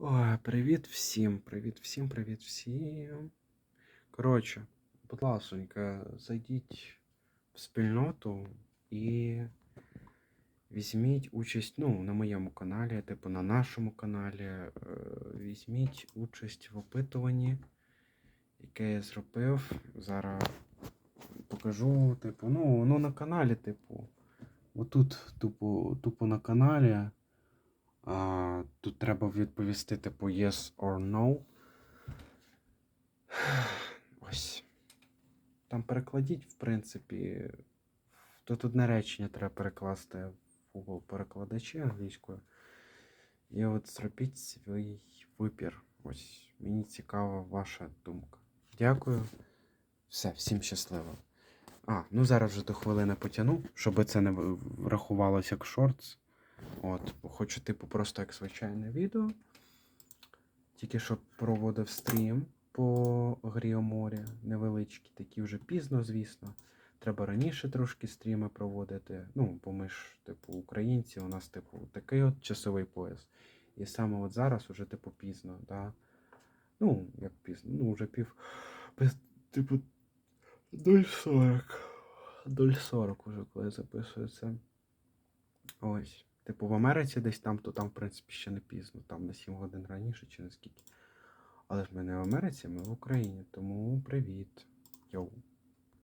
Ой, привіт всім, привіт всім, привіт всім. Коротше, будь ласонька, зайдіть в спільноту і візьміть участь, ну, на моєму каналі, типу на нашому каналі. е, Візьміть участь в опитуванні, яке я зробив. Зараз покажу, типу, ну, ну на каналі, типу. Отут, тупо, тупо на каналі. Тут треба відповісти, типу, yes or no. Ось. Там перекладіть, в принципі. Тут одне речення треба перекласти в Google перекладачі англійською. І от зробіть свій вибір. Ось. Мені цікава ваша думка. Дякую. Все, всім щасливо. А, ну зараз вже до хвилини потягну, щоб це не врахувалося як шортс. От, хочу, типу, просто як звичайне відео. Тільки що проводив стрім по грі о морі. Невеличкі, такі вже пізно, звісно. Треба раніше трошки стріми проводити. Ну, бо ми ж, типу, українці, у нас, типу, такий от часовий пояс. І саме от зараз уже, типу, пізно, да. Ну, як пізно, ну, вже пів. Типу, 0.40. 0.40 уже, коли записую це. Ось. Типу, в Америці десь там, то там, в принципі, ще не пізно, там на 7 годин раніше чи наскільки. Але ж ми не в Америці, ми в Україні, тому привіт. Йоу.